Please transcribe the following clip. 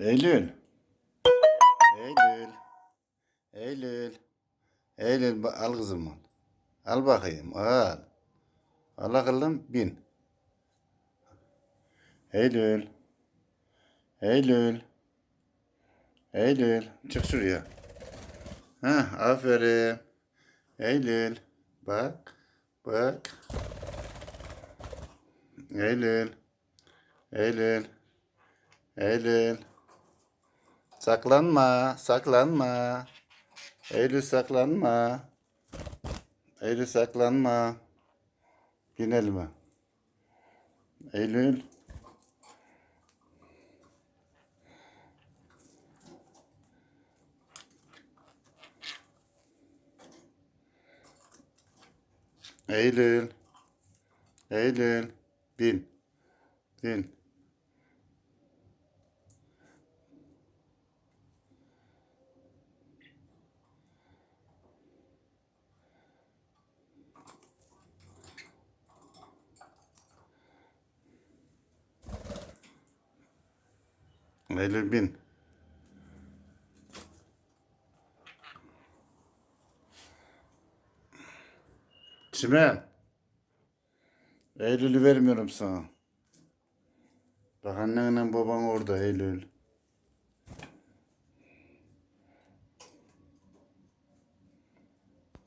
Eylül. Eylül. Eylül. Eylül al kızım al. Al bakayım al. Al akıllım bin. Eylül. Eylül. Eylül. Çık şuraya. Heh, aferin. Eylül. Bak. Bak. Eylül. Eylül. Eylül. Saklanma, saklanma. Eylül saklanma. Eylül saklanma. Bin elime. Eylül. Eylül. Eylül. Bin. Bin. Eylül bin. Çimen. Eylül'ü vermiyorum sana. Bak annenle baban orada Eylül.